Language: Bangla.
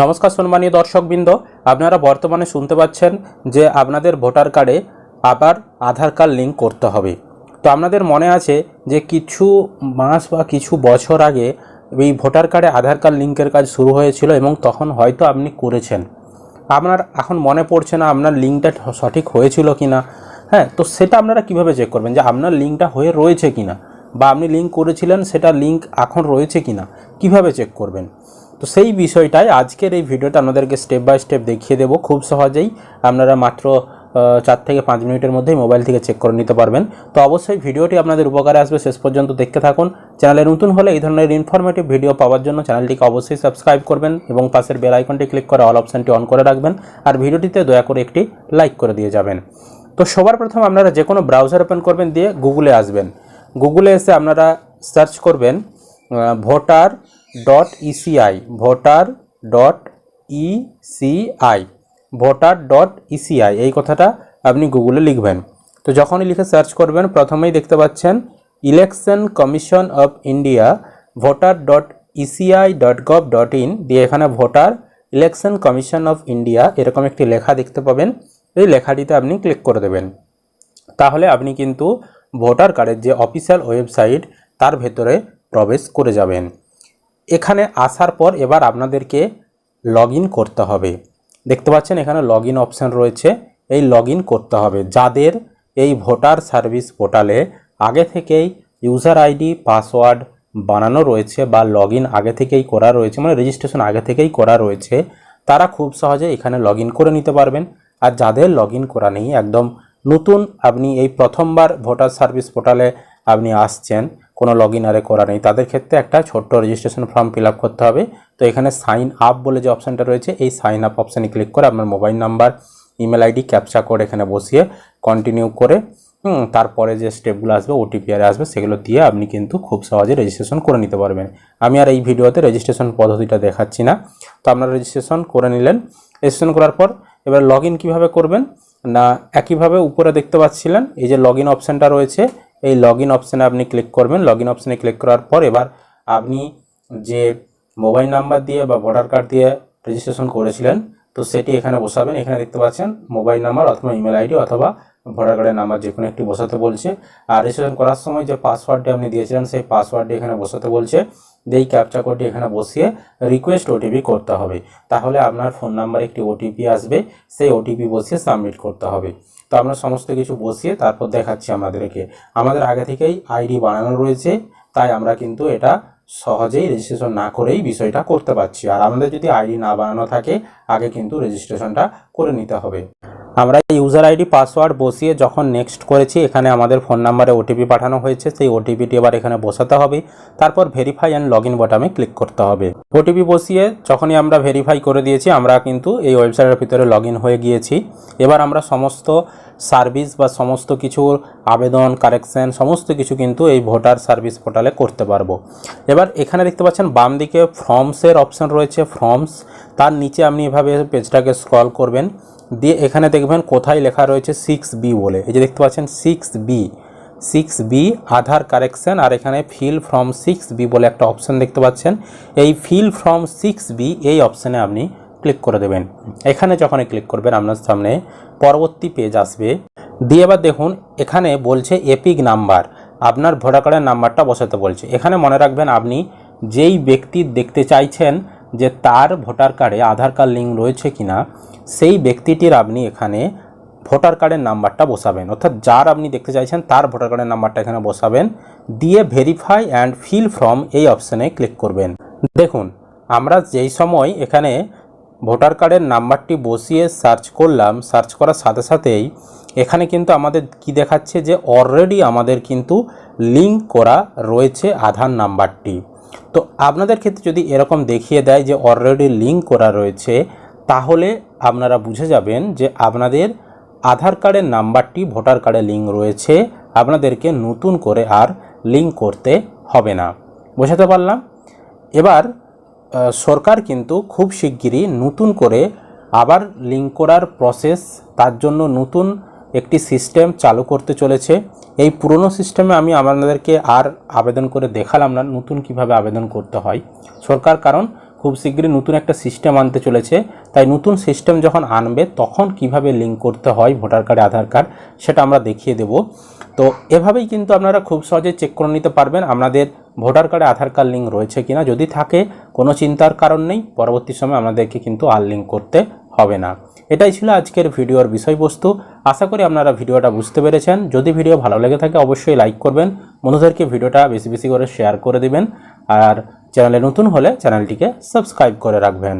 নমস্কার সম্মানীয় দর্শকবৃন্দ, আপনারা বর্তমানে শুনতে পাচ্ছেন যে আপনাদের ভোটার কার্ডে আবার আধার কার্ড লিঙ্ক করতে হবে। তো আপনাদের মনে আছে যে কিছু মাস বা কিছু বছর আগে এই ভোটার কার্ডে আধার কার্ড লিঙ্কের কাজ শুরু হয়েছিল এবং তখন হয়তো আপনি করেছেন। আপনার এখন মনে পড়ছে না আপনার লিঙ্কটা সঠিক হয়েছিল কি না হ্যাঁ তো সেটা আপনারা কীভাবে চেক করবেন যে আপনার লিঙ্কটা হয়ে রয়েছে কি না বা আপনি লিঙ্ক করেছিলেন, সেটা লিঙ্ক এখন রয়েছে কি না কীভাবে চেক করবেন? তো সেই বিষয়টাই আজকের এই ভিডিওটা আপনাদেরকে স্টেপ বাই স্টেপ দেখিয়ে দেবো। খুব সহজেই আপনারা মাত্র চার থেকে পাঁচ মিনিটের মধ্যেই মোবাইল থেকে চেক করে নিতে পারবেন। তো অবশ্যই ভিডিওটি আপনাদের উপকারে আসবে, শেষ পর্যন্ত দেখতে থাকুন। চ্যানেলে নতুন হলে এই ধরনের ইনফরমেটিভ ভিডিও পাওয়ার জন্য চ্যানেলটিকে অবশ্যই সাবস্ক্রাইব করবেন এবং পাশের বেল আইকনটি ক্লিক করে অল অপশানটি অন করে রাখবেন আর ভিডিওটিতে দয়া করে একটি লাইক করে দিয়ে যাবেন। তো সবার প্রথম আপনারা যে কোনো ব্রাউজার ওপেন করবেন দিয়ে গুগলে আসবেন। গুগলে এসে আপনারা সার্চ করবেন voter dot ECI voter dot ECI voter dot ECI এই কথাটা আপনি গুগলে লিখবেন। তো যখনই লিখে সার্চ করবেন, প্রথমেই দেখতে পাচ্ছেন election commission of India voter dot ECI dot gov dot in দিয়ে এখানে voter election commission of India এরকম একটি লেখা দেখতে পাবেন। এই লেখাটিতে আপনি ক্লিক করে দেবেন। তাহলে আপনি কিন্তু ভোটার কার্ডের যে অফিসিয়াল ওয়েবসাইট তার ভেতরে প্রবেশ করে যাবেন। এখানে আসার পর এবার আপনাদেরকে লগ করতে হবে। দেখতে পাচ্ছেন এখানে লগ ইন অপশান রয়েছে। এই লগ করতে হবে। যাদের এই ভোটার সার্ভিস পোর্টালে আগে থেকেই ইউজার আইডি পাসওয়ার্ড বানানো রয়েছে বা লগ আগে থেকেই করা রয়েছে মানে রেজিস্ট্রেশন আগে থেকেই করা রয়েছে, তারা খুব সহজে এখানে লগ করে নিতে পারবেন। আর যাদের লগ করা নেই, একদম নতুন, আপনি এই প্রথমবার ভোটার সার্ভিস পোর্টালে আপনি আসছেন কোনো লগ ইন আরে করা নেই। তাদের ক্ষেত্রে একটা ছোট্ট রেজিস্ট্রেশন ফর্ম ফিল করতে হবে। তো এখানে সাইন আপ বলে যে অপশানটা রয়েছে, এই সাইন আপ অপশানে ক্লিক করে আপনার mobile number email ID captcha code এখানে বসিয়ে কন্টিনিউ করে তারপরে যে স্টেপগুলো আসবে ওটিপি আর আসবে, সেগুলো দিয়ে আপনি কিন্তু খুব সহজে রেজিস্ট্রেশন করে নিতে পারবেন। আমি আর এই ভিডিওতে রেজিস্ট্রেশন পদ্ধতিটা দেখাচ্ছি না। তো আপনারা রেজিস্ট্রেশন করে নিলেন। রেজিস্ট্রেশন করার পর এবার লগ ইন কীভাবে করবেন? না, একইভাবে উপরে দেখতে পাচ্ছিলেন, এই যে লগ ইন অপশানটা রয়েছে এই লগ ইন অপশানে আপনি ক্লিক করবেন। লগ ইন অপশানে ক্লিক করার পর এবার আপনি যে মোবাইল নাম্বার দিয়ে বা ভোটার কার্ড দিয়ে রেজিস্ট্রেশন করেছিলেন, তো সেটি এখানে বসাবেন। এখানে দেখতে পাচ্ছেন মোবাইল নাম্বার অথবা ইমেল আইডি অথবা ভোটার কার্ডের নাম্বার যে কোনো একটি বসাতে বলছে। আর রেজিস্ট্রেশন করার সময় যে পাসওয়ার্ডটি আপনি দিয়েছিলেন, সেই পাসওয়ার্ডটি এখানে বসাতে বলছে। এই ক্যাপচা কোডটি এখানে বসিয়ে রিকোয়েস্ট ওটিপি করতে হবে। তাহলে আপনার ফোন নাম্বারে একটি ওটিপি আসবে, সেই ওটিপি বসিয়ে সাবমিট করতে হবে। তো আমরা সমস্ত কিছু বসিয়ে তারপর দেখাচ্ছি আমাদেরকে। আমাদের আগে থেকেই আইডি বানানো রয়েছে, তাই আমরা কিন্তু এটা সহজেই রেজিস্ট্রেশন না করেই বিষয়টা করতে পারছি। আর আমাদের যদি আইডি না বানানো থাকে, আগে কিন্তু রেজিস্ট্রেশনটা করে নিতে হবে। আমরা ইউজার আইডি পাসওয়ার্ড বসিয়ে যখন নেক্সট করেছি, এখানে আমাদের ফোন নাম্বারে ওটিপি পাঠানো হয়েছে, সেই ওটিপিটি এবার এখানে বসাতে হবে। তারপর ভেরিফাই অ্যান্ড লগ ইন বটামে ক্লিক করতে হবে। ওটিপি বসিয়ে যখনই আমরা ভেরিফাই করে দিয়েছি, আমরা কিন্তু এই ওয়েবসাইটের ভিতরে লগ হয়ে গিয়েছি। এবার আমরা সমস্ত সার্ভিস বা সমস্ত কিছুর আবেদন কারেকশন সমস্ত কিছু কিন্তু এই ভোটার সার্ভিস পোর্টালে করতে পারব। এবার এখানে দেখতে পাচ্ছেন, বাম দিকে ফর্মসের অপশন রয়েছে ফর্মস তার নিচে আপনি এভাবে পেজটাকে স্ক্রল করবেন। দিয়ে এখানে দেখবেন কোথায় লেখা রয়েছে সিক্স বি বলে। এই যে দেখতে পাচ্ছেন six B six B Aadhaar correction, আর এখানে ফিল ফ্রম সিক্স বি বলে একটা অপশন দেখতে পাচ্ছেন। এই ফিল ফ্রম সিক্স বি এই অপশানে আপনি ক্লিক করে দেবেন। এখানে যখনই ক্লিক করবেন, আপনার সামনে পরবর্তী পেজ আসবে। দিয়ে এবার দেখুন, এখানে বলছে এপিক নাম্বার আপনার ভোটার কার্ডের নাম্বারটা বসাতে বলছে। এখানে মনে রাখবেন, আপনি যেই ব্যক্তি দেখতে চাইছেন যে তার ভোটার কার্ডে আধার কার্ড লিঙ্ক রয়েছে কিনা, সেই ব্যক্তিটির আপনি এখানে ভোটার কার্ডের নাম্বারটা বসাবেন। অর্থাৎ যার আপনি দেখতে চাইছেন, তার ভোটার কার্ডের নাম্বারটা এখানে বসাবেন। দিয়ে ভেরিফাই অ্যান্ড ফিল ফ্রম এই অপশানে ক্লিক করবেন। দেখুন, আমরা যেই সময় এখানে ভোটার কার্ডের নাম্বারটি বসিয়ে সার্চ করলাম সার্চ করার সাথে সাথেই এখানে কিন্তু আমাদের কি দেখাচ্ছে যে অলরেডি আমাদের কিন্তু লিঙ্ক করা রয়েছে আধার নাম্বারটি। তো আপনাদের ক্ষেত্রে যদি এরকম দেখিয়ে দেয় যে অলরেডি লিঙ্ক করা রয়েছে, তাহলে আপনারা বুঝে যাবেন যে আপনাদের আধার কার্ডের নাম্বারটি ভোটার কার্ডে লিঙ্ক রয়েছে। আপনাদেরকে নতুন করে আর লিঙ্ক করতে হবে না। বোঝাতে পারলাম? এবার সরকার কিন্তু খুব শিগগিরই নতুন করে আবার লিঙ্ক করার প্রসেস তার জন্য নতুন একটি সিস্টেম চালু করতে চলেছে। এই পুরনো সিস্টেমে আমি আপনাদেরকে আর আবেদন করে দেখালাম না নতুন কীভাবে আবেদন করতে হয়। সরকার কারণ, খুব শীঘ্রই নতুন একটা সিস্টেম আনতে চলেছে। তাই নতুন সিস্টেম যখন আনবে, তখন কীভাবে লিঙ্ক করতে হয় ভোটার কার্ডে আধার কার্ড সেটা আমরা দেখিয়ে দেব। তো এভাবেই কিন্তু আপনারা খুব সহজে চেক করে নিতে পারবেন আপনাদের ভোটার কার্ডে আধার কার্ড লিঙ্ক রয়েছে কিনা। যদি থাকে, কোনো চিন্তার কারণ নেই, পরবর্তী সময় আমাদেরকে কিন্তু আর লিঙ্ক করতে হবে না। এটাই ছিল আজকের ভিডিওর বিষয়বস্তু। আশা করি আপনারা ভিডিওটা বুঝতে পেরেছেন। যদি ভিডিও ভালো লেগে থাকে, অবশ্যই লাইক করবেন। বন্ধুদেরকে ভিডিওটা বেশি বেশি করে শেয়ার করে দিবেন। আর চ্যানেলে নতুন হলে চ্যানেলটিকে সাবস্ক্রাইব করে রাখবেন।